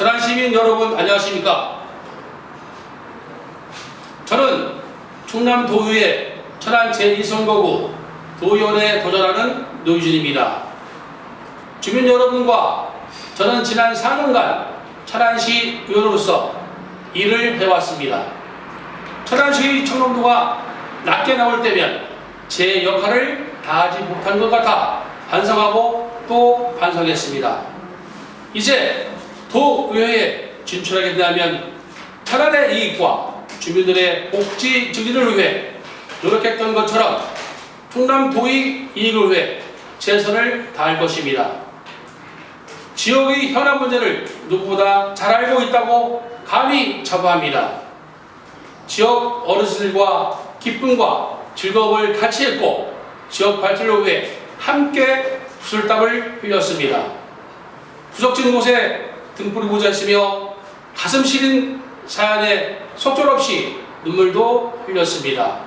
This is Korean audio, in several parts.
천안 시민 여러분 안녕하십니까? 저는 충남 도의회 천안 제2선거구 도의원에 도전하는 노유진입니다. 주민 여러분과 저는 지난 4년간 천안시 의원으로서 일을 해왔습니다. 천안시 청렴도가 낮게 나올 때면 제 역할을 다하지 못한 것 같아 반성하고 또 반성했습니다. 이제 도의회에 진출하게 되면 천안의 이익과 주민들의 복지 증진을 위해 노력했던 것처럼 충남 도의 이익을 위해 최선을 다할 것입니다. 지역의 현안 문제를 누구보다 잘 알고 있다고 감히 자부합니다. 지역 어르신들과 기쁨과 즐거움을 같이 했고 지역 발전을 위해 함께 술땀을 흘렸습니다. 부적진 곳에 등불이 모자시며 가슴 시린 사연에 속절없이 눈물도 흘렸습니다.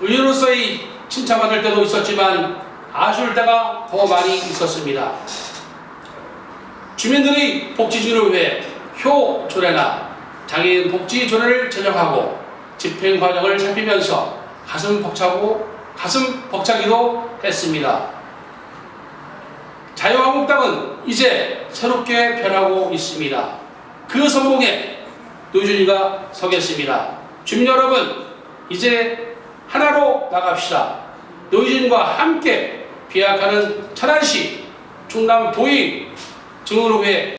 의료로서의 칭찬받을 때도 있었지만 아쉬울 때가 더 많이 있었습니다. 주민들의 복지주를 위해 효조례나 장애인 복지조례를 제정하고 집행 과정을 살피면서 가슴 벅차고 가슴 벅차기도 했습니다. 자유한국당은 이제 새롭게 변하고 있습니다. 그 선봉에 노준이가 서겠습니다. 주민 여러분, 이제 하나로 나갑시다. 노유진과 함께 비약하는 천안시 충남 도의 증언을 위해